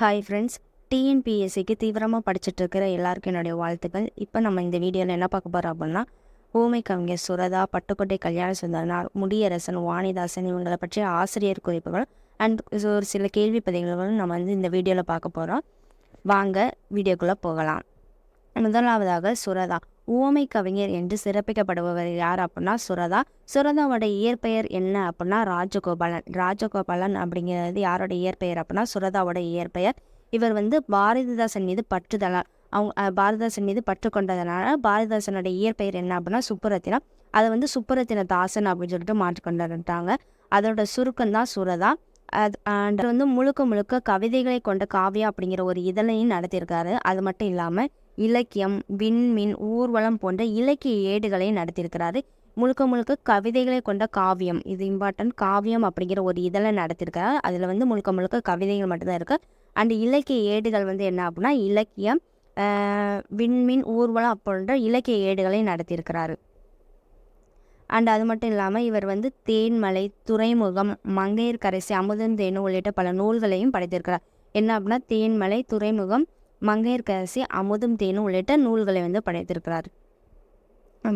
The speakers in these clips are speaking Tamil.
ஹாய் ஃப்ரெண்ட்ஸ் டிஎன்பிஎஸ்சிக்கு தீவிரமாக படிச்சுட்டு இருக்கிற எல்லாருக்கும் என்னுடைய வாழ்த்துக்கள். இப்போ நம்ம இந்த வீடியோவில் என்ன பார்க்க போகிறோம் அப்படின்னா ஊமை கவிஞர் சுரதா பட்டுக்கோட்டை கல்யாண சுந்தரனார் முடியரசன் வாணிதாசன் இவங்களை பற்றிய ஆசிரியர் குறிப்புகள் அண்ட் ஒரு சில கேள்வி பதிவுகளும் நம்ம வந்து இந்த வீடியோவில் பார்க்க போகிறோம் வாங்க வீடியோக்குள்ளே போகலாம். முதலாவதாக சுரதா. ஊமை கவிஞர் என்று சிறப்பிக்கப்படுபவர் யார் அப்படின்னா சுரதா. சுரதாவோட இயற்பெயர் என்ன அப்படின்னா ராஜகோபாலன். ராஜகோபாலன் அப்படிங்கிறது யாரோட இயற்பெயர் அப்படின்னா சுரதாவோட இயற்பெயர். இவர் வந்து பாரதிதாசன் மீது பற்றுதலால் அவங்க பாரதிதாசன் மீது பற்று கொண்டதனால பாரதிதாசனோட இயற்பெயர் என்ன அப்படின்னா சுப்புரத்தினம். அதை வந்து சுப்புரத்தின தாசன் அப்படின்னு சொல்லிட்டு மாற்றிக்கொண்டுட்டாங்க அதோட சுருக்கம் தான் சுரதா. அது அண்ட் வந்து முழுக்க முழுக்க கவிதைகளை கொண்ட காவியா அப்படிங்கிற ஒரு இதழையும் நடத்தியிருக்காரு. அது மட்டும் இல்லாமல் இலக்கியம் விண்மீன் ஊர்வலம் போன்ற இலக்கிய ஏடுகளையும் நடத்தியிருக்கிறாரு. முழுக்க முழுக்க கவிதைகளை கொண்ட காவியம். இது இம்பார்ட்டன்ட் காவியம் அப்படிங்கிற ஒரு இதழை நடத்தியிருக்காரு அதில் வந்து முழுக்க முழுக்க கவிதைகள் மட்டும்தான் இருக்குது அண்ட் இலக்கிய ஏடுகள் வந்து என்ன அப்படின்னா இலக்கியம் விண்மின் விண்மீன் ஊர்வலம் போன்ற இலக்கிய ஏடுகளையும் நடத்தியிருக்கிறாரு. அண்ட் அது மட்டும் இல்லாமல் இவர் வந்து தேன்மலை துறைமுகம் மங்கையர்கரசி அமுதன் தேனு உள்ளிட்ட பல நூல்களையும் படைத்திருக்கிறார். என்ன அப்படின்னா தேன்மலை துறைமுகம் மங்கையர்கரசி அமுதும் தேனும் உள்ளிட்ட நூல்களை வந்து படைத்திருக்கிறார்.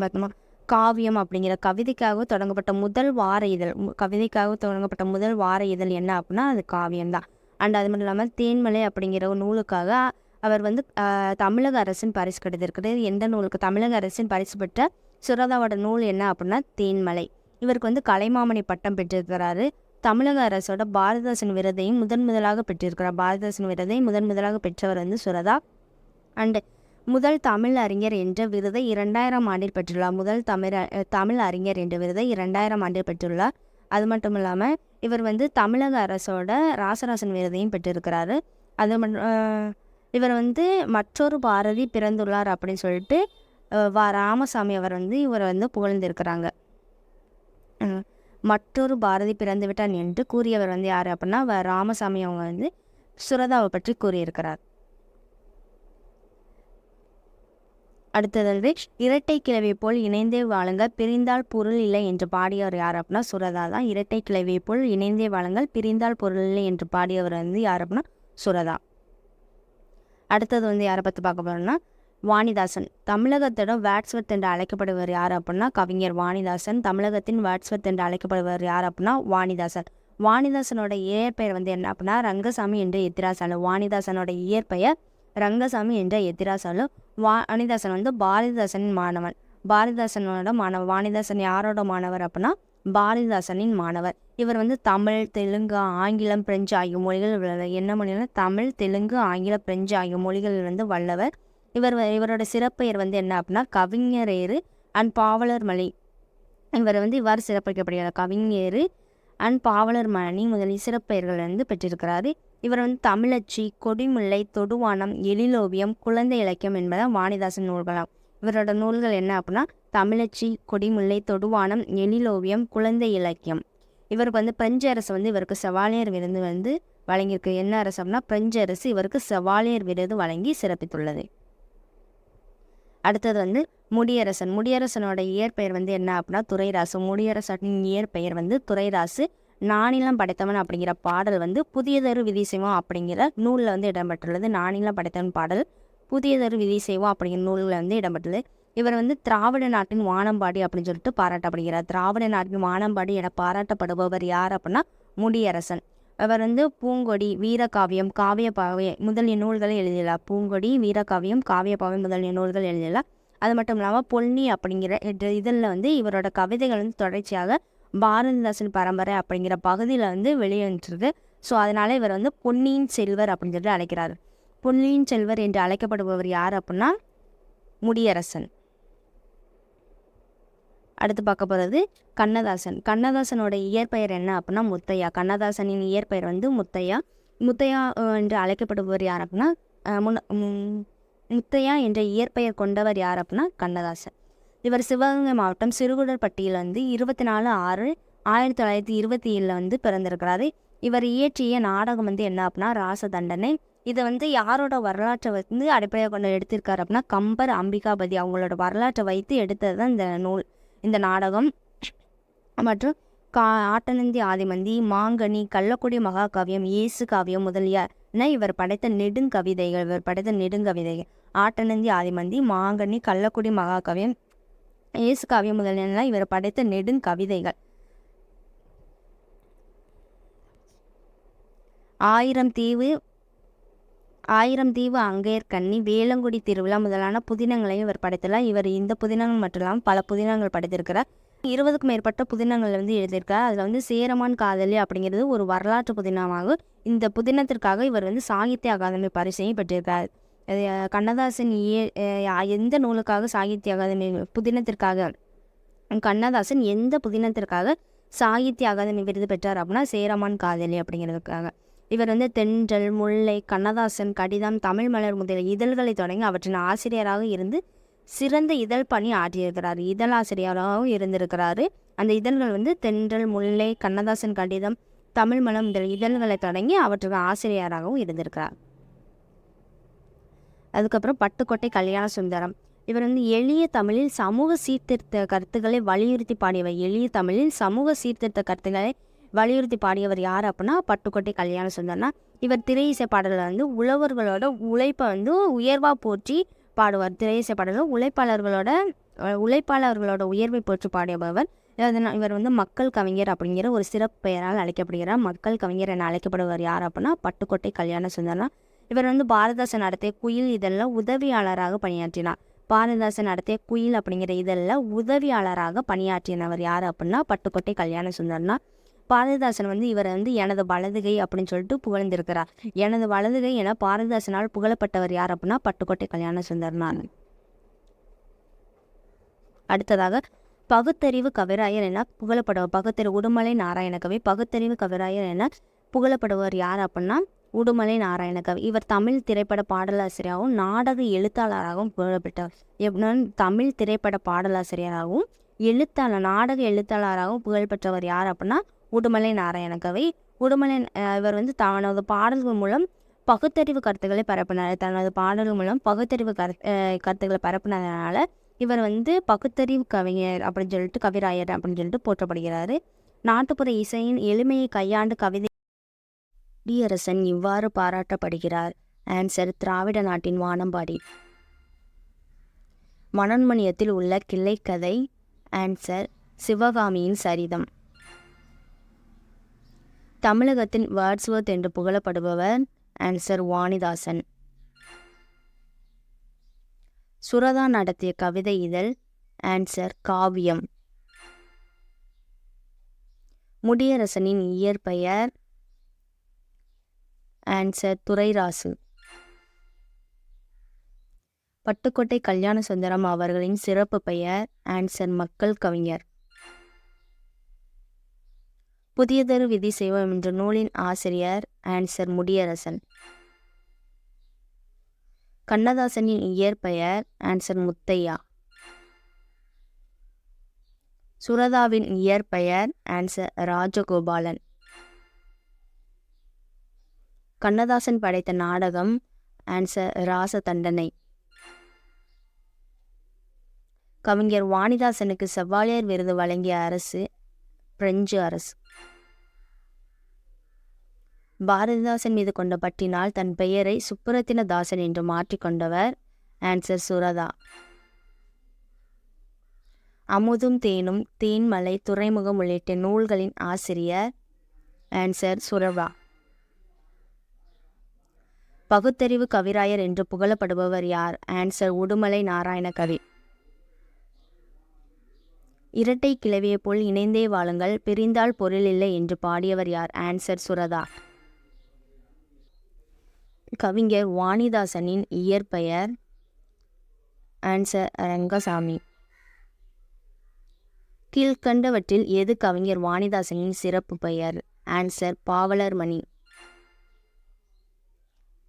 பார்த்தோமா காவியம் அப்படிங்கிற கவிதைக்காக தொடங்கப்பட்ட முதல் வார இதழ் கவிதைக்காக தொடங்கப்பட்ட முதல் வார இதழ் என்ன அப்படின்னா அது காவியம் தான். அண்ட் அது மட்டும் இல்லாமல் தேன்மலை அப்படிங்கிற ஒரு நூலுக்காக அவர் வந்து தமிழக அரசின் பரிசு கிடைத்திருக்கிறது எந்த நூலுக்கு? தமிழக அரசின் பரிசு பெற்ற சுரதாவோட நூல் என்ன அப்படின்னா தேன்மலை. இவருக்கு வந்து கலைமாமணி பட்டம் பெற்றிருக்கிறாரு. தமிழக அரசோட பாரதிதாசன் விருதையும் முதன் முதலாக பெற்றிருக்கிறார். பாரதிதாசன் விருதை முதன் முதலாக பெற்றவர் வந்து சுரதா. அண்டு முதல் தமிழ் அறிஞர் என்ற விருதை இரண்டாயிரம் ஆண்டில் பெற்றுள்ளார். முதல் தமிழ் தமிழ் அறிஞர் என்ற விருதை இரண்டாயிரம் ஆண்டில் பெற்றுள்ளார். அது மட்டும் இல்லாமல் இவர் வந்து தமிழக அரசோட ராசராசன் விருதையும் பெற்றிருக்கிறாரு. அது மட்டும் இவர் வந்து மற்றொரு பாரதி பிறந்துள்ளார் அப்படின்னு சொல்லிட்டு வா ராமசாமி அவர் வந்து இவரை வந்து புகழ்ந்திருக்கிறாங்க. மற்றொரு பாரதி பிறந்து விட்டான் என்று கூறியவர் வந்து யார் அப்படின்னா ராமசாமி அவங்க வந்து சுரதாவை பற்றி கூறியிருக்கிறார். அடுத்தது வந்து இரட்டை கிழவி போல் இணைந்தே வாழுங்கள் பிரிந்தால் பொருள் இல்லை என்று பாடியவர் யார் அப்படின்னா சுரதா தான். இரட்டை கிழவி போல் இணைந்தே வாழுங்கள் பிரிந்தால் பொருள் இல்லை என்று பாடியவர் வந்து யார் அப்படின்னா சுரதா. அடுத்தது வந்து யாரை பற்றி பார்க்க போறோம்னா வாணிதாசன். தமிழகத்தோட வேட்ஸ்வர்த் என்று அழைக்கப்படுவர் யார் அப்படின்னா கவிஞர் வாணிதாசன். தமிழகத்தின் வேட்ஸ்வர்த் என்று அழைக்கப்படுவர் யார் அப்படின்னா வாணிதாசன். வாணிதாசனோட இயற்பெயர் வந்து என்ன அப்படின்னா ரங்கசாமி என்ற எத்திராசாலு. வாணிதாசனோட இயற்பெயர் ரங்கசாமி என்ற எத்திராசாலு. வாணிதாசன் வந்து பாரதிதாசனின் மாணவன். பாரதிதாசனோட மாணவர் வாணிதாசன் யாரோட மாணவர் அப்படின்னா பாரதிதாசனின் மாணவர். இவர் வந்து தமிழ் தெலுங்கு ஆங்கிலம் பிரெஞ்சு ஆகிய மொழிகள் வல்லவர் என்ன மொழிகள் தமிழ் தெலுங்கு ஆங்கிலம் பிரெஞ்சு ஆகிய மொழிகளில் வந்து வல்லவர். இவர் இவரோட சிறப்பெயர் வந்து என்ன அப்படின்னா கவிஞரேறு அண்ட் பாவலர் மலை இவர் வந்து இவ்வாறு சிறப்பிக்கப்படுகிறார் கவிஞேறு அண்ட் பாவலர் மணி முதலிய சிறப்பெயர்கள் வந்து பெற்றிருக்கிறாரு. இவர் வந்து தமிழச்சி கொடிமுல்லை தொடுவானம் எழிலோவியம் குழந்தை இலக்கியம் என்பதை வாணிதாசன் நூல்களாம். இவரோட நூல்கள் என்ன அப்படின்னா தமிழச்சி கொடிமுல்லை தொடுவானம் எழிலோவியம் குழந்தை இலக்கியம். இவருக்கு வந்து பிரெஞ்சு அரசு வந்து இவருக்கு செவாலியர் விருது வந்து வழங்கியிருக்கு. என்ன அரசு அப்படின்னா பிரெஞ்சு அரசு இவருக்கு செவாலியர் விருது வழங்கி சிறப்பித்துள்ளது. அடுத்தது வந்து முடியரசன். முடியரசனோட இயற்பெயர் வந்து என்ன அப்படின்னா துறைராசு முடியரசனின் இயற்பெயர் வந்து துறைராசு நானிலம் படைத்தவன் அப்படிங்கிற பாடல் வந்து புதியதொரு விதி செய்வோம் அப்படிங்கிற நூலில் வந்து இடம்பெற்றுள்ளது. நானிலம் படைத்தவன் பாடல் புதியதொரு விதி செய்வோம் அப்படிங்கிற நூலில் வந்து இடம்பெற்றுள்ளது. இவர் வந்து திராவிட நாட்டின் வானம்பாடி அப்படின்னு சொல்லிட்டு பாராட்டப்படுகிறார். திராவிட நாட்டின் வானம்பாடி என பாராட்டப்படுபவர் யார் அப்படின்னா முடியரசன். அவர் வந்து பூங்கொடி வீரகாவியம் காவியப்பாவை முதலிய நூல்களை எழுதியுள்ளார் பூங்கொடி வீரகாவியம் காவியப்பாவை முதலிய நூல்கள் எழுதியுள்ளார் அது மட்டும் இல்லாமல் பொன்னி அப்படிங்கிற இதழில் வந்து இவரோட கவிதைகள் வந்து தொடர்ச்சியாக பாரதிதாசன் பரம்பரை அப்படிங்கிற பகுதியில் வந்து வெளியேற்றுது ஸோ அதனால இவர் வந்து பொன்னியின் செல்வர் அப்படின்னு சொல்லிட்டு அழைக்கிறார். பொன்னியின் செல்வர் என்று அழைக்கப்படுபவர் யார் அப்படின்னா முடியரசன். அடுத்து பார்க்க போகிறது கண்ணதாசன். கண்ணதாசனோட இயற்பெயர் என்ன அப்படின்னா முத்தையா. கண்ணதாசனின் இயற்பெயர் வந்து முத்தையா. முத்தையா என்று அழைக்கப்படுபவர் யார் அப்படின்னா முன்ன- முத்தையா என்ற இயற்பெயர் கொண்டவர் யார் அப்படின்னா கண்ணதாசன். இவர் சிவகங்கை மாவட்டம் சிறுகுடற்பட்டியில் வந்து இருபத்தி நாலு ஆறு ஆயிரத்தி தொள்ளாயிரத்தி இருபத்தி ஏழில் வந்து பிறந்திருக்கிறாரு. இவர் இயற்றிய நாடகம் வந்து என்ன அப்படின்னா ராச தண்டனை. இதை வந்து யாரோட வரலாற்றை வந்து அடிப்படையாக கொண்டு எடுத்திருக்காரு அப்படின்னா கம்பர் அம்பிகாபதி அவங்களோட வரலாற்றை வைத்து எடுத்தது தான் இந்த நூல். இந்த நாடகம். மற்றும் கா ஆட்டனந்தி ஆதிமந்தி மாங்கனி கள்ளக்குடி மகாகாவியம் இயேசு காவியம் முதலியன இவர் படைத்த நெடுங்கவிதைகள் இவர் படைத்த நெடுங்கவிதைகள். ஆட்டனந்தி ஆதிமந்தி மாங்கனி கள்ளக்குடி மகாகாவியம் இயேசு காவியம் முதலியன இவர் படைத்த நெடுங்கவிதைகள். ஆயிரம் தீவு ஆயிரம் தீவு அங்கையர்கண்ணி வேலங்குடி திருவிழா முதலான புதினங்களையும் இவர் படைத்துள்ளார் இவர் இந்த புதினங்கள் மட்டும் இல்லாமல் பல புதினங்கள் படைத்திருக்கிறார். இருபதுக்கும் மேற்பட்ட புதினங்கள் வந்து எழுதியிருக்கார் அதில் வந்து சேரமான் காதலி அப்படிங்கிறது ஒரு வரலாற்று புதினமாகும். இந்த புதினத்திற்காக இவர் வந்து சாகித்ய அகாதமி பரிசையும் பெற்றிருக்கார் அது, கண்ணதாசன் ஏ எந்த நூலுக்காக சாகித்ய அகாதமி புதினத்திற்காக கண்ணதாசன் எந்த புதினத்திற்காக சாகித்ய அகாதமி விருது பெற்றார் அப்படின்னா சேரமான் காதலி அப்படிங்கிறதுக்காக. இவர் வந்து தென்றல் முல்லை கண்ணதாசன் கடிதம் தமிழ் மலர் முதலிய இதழ்களை தொடங்கி அவற்றின் ஆசிரியராக இருந்து சிறந்த இதழ் பணி ஆற்றியிருக்கிறார். இதழாசிரியராகவும் இருந்திருக்கிறாரு. அந்த இதழ்கள் வந்து தென்றல் முல்லை கண்ணதாசன் கடிதம் தமிழ் மலம் முதல் இதழ்களை தொடங்கி அவற்றுக்கு ஆசிரியராகவும் இருந்திருக்கிறார். அதுக்கப்புறம் பட்டுக்கோட்டை கல்யாண சுந்தரம். இவர் வந்து எளிய தமிழில் சமூக சீர்திருத்த கருத்துக்களை வலியுறுத்தி பாடியவர். எளிய தமிழில் சமூக சீர்திருத்த கருத்துக்களை வலியுறுத்தி பாடியவர் யார் அப்படின்னா பட்டுக்கோட்டை கல்யாண சுந்தர்னா. இவர் திரை இசை பாடலில் வந்து உழவர்களோட உழைப்பை வந்து உயர்வாக போற்றி பாடுவார். திரை இசை பாடலில் உழைப்பாளர்களோட உழைப்பாளர்களோட உயர்வை போற்றி பாடியவர் இவர். வந்து மக்கள் கவிஞர் அப்படிங்கிற ஒரு சிறப்பு பெயரால் அழைக்கப்படுகிறார். மக்கள் கவிஞர் என அழைக்கப்படுவர் யார் அப்படின்னா பட்டுக்கோட்டை கல்யாண சுந்தர்னா. இவர் வந்து பாரதாசன் நடத்திய குயில் இதழில் உதவியாளராக பணியாற்றினார். பாரதாசன் நடத்திய குயில் அப்படிங்கிற இதழில் உதவியாளராக பணியாற்றினவர் யார் அப்படின்னா பட்டுக்கோட்டை கல்யாண சுந்தர்னா. பாரதிதாசன் வந்து இவரை வந்து எனது வலதுகை அப்படின்னு சொல்லிட்டு புகழ்ந்திருக்கிறார். எனது வலதுகை என பாரதிதாசனால் புகழப்பட்டவர் யார் அப்படின்னா பட்டுக்கோட்டை கல்யாண சுந்தரனார் அடுத்ததாக பகுத்தறிவு கவிராயர் என புகழப்படுவார். பகுத்தறிவு உடுமலை நாராயணகவி பகுத்தறிவு கவிராயர் என புகழப்படுவர் யார் அப்படின்னா உடுமலை நாராயணகவி இவர் தமிழ் திரைப்பட பாடலாசிரியராகவும் நாடக எழுத்தாளராகவும் புகழப்பட்டவர் எப்படின்னா தமிழ் திரைப்பட பாடலாசிரியராகவும் எழுத்தாளர் நாடக எழுத்தாளராகவும் புகழ்பெற்றவர் யார் அப்படின்னா உடுமலை நாராயணகவி. உடுமலை இவர் வந்து தனது பாடல்கள் மூலம் பகுத்தறிவு கருத்துக்களை பரப்பினார். தனது பாடல்கள் மூலம் பகுத்தறிவு கரு கருத்துக்களை பரப்பினதுனால இவர் வந்து பகுத்தறிவு கவிஞர் அப்படின்னு சொல்லிட்டு கவிராயர் அப்படின்னு சொல்லிட்டு போற்றப்படுகிறாரு. நாட்டுப்புற இசையின் எளிமையை கையாண்டு கவிதை குடியரசன் இவ்வாறு பாராட்டப்படுகிறார். ஆன்சர் திராவிட நாட்டின் வானம்பாடி. மனோன்மணியத்தில் உள்ள கிளைக்கதை. ஆன்சர் சிவகாமியின் சரிதம். தமிழகத்தின் வேர்ட்ஸ்வர்த் என்று புகழப்படுபவர் ஆன்சர் வாணிதாசன். சுரதா நடத்திய கவிதை இதழ் ஆன்சர் காவியம். முடியரசனின் இயற்பெயர் ஆன்சர் துரைராசு. பட்டுக்கோட்டை கல்யாண சுந்தரம் அவர்களின் சிறப்பு பெயர் ஆன்சர் மக்கள் கவிஞர். புதியதொரு விதி செய்வோம் என்ற நூலின் ஆசிரியர் ஆன்சர் முடியரசன். கண்ணதாசனின் இயற்பெயர் ஆன்சர் முத்தையா. சுரதாவின் இயற்பெயர் ஆன்சர் ராஜகோபாலன். கண்ணதாசன் படைத்த நாடகம் ஆன்சர் ராச தண்டனை கவிஞர் வாணிதாசனுக்கு செவ்வாழையர் விருது வழங்கிய அரசு பிரெஞ்சு அரசு. பாரதிதாசன் மீது கொண்ட பட்டினால் தன் பெயரை சுப்புரத்தினதாசன் என்று மாற்றிக்கொண்டவர் ஆன்சர் சுரதா அமுதும் தேனும் தேன்மலை துறைமுகம் உள்ளிட்ட நூல்களின் ஆசிரியர் ஆன்சர் சுரவா பகுத்தறிவு கவிராயர் என்று புகழப்படுபவர் யார்? ஆன்சர் உடுமலை நாராயண கவி இரட்டை கிளவியை போல் இணைந்தே வாழுங்கள் பிரிந்தால் பொருள் இல்லை என்று பாடியவர் யார்? ஆன்சர் சுரதா. கவிஞர் வாணிதாசனின் இயற்பெயர் ஆன்சர் ரங்கசாமி. கீழ்கண்டவற்றில் எது கவிஞர் வாணிதாசனின் சிறப்பு பெயர்? ஆன்சர் பாவலர் மணி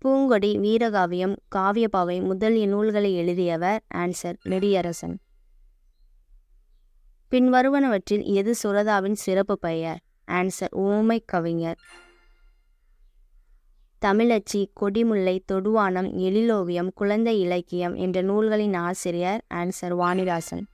பூங்கொடி வீரகாவியம் காவியபாவை முதலிய நூல்களை எழுதியவர் ஆன்சர் நெடியரசன். பின்வருவனவற்றில் எது சுரதாவின் சிறப்பு பெயர்? ஆன்சர் ஊமை கவிஞர். தமிழச்சி கொடிமுல்லை தொடுவானம் எழிலோவியம் குழந்தை இலக்கியம் என்ற நூல்களின் ஆசிரியர். ஆன்சர் வாணிதாசன்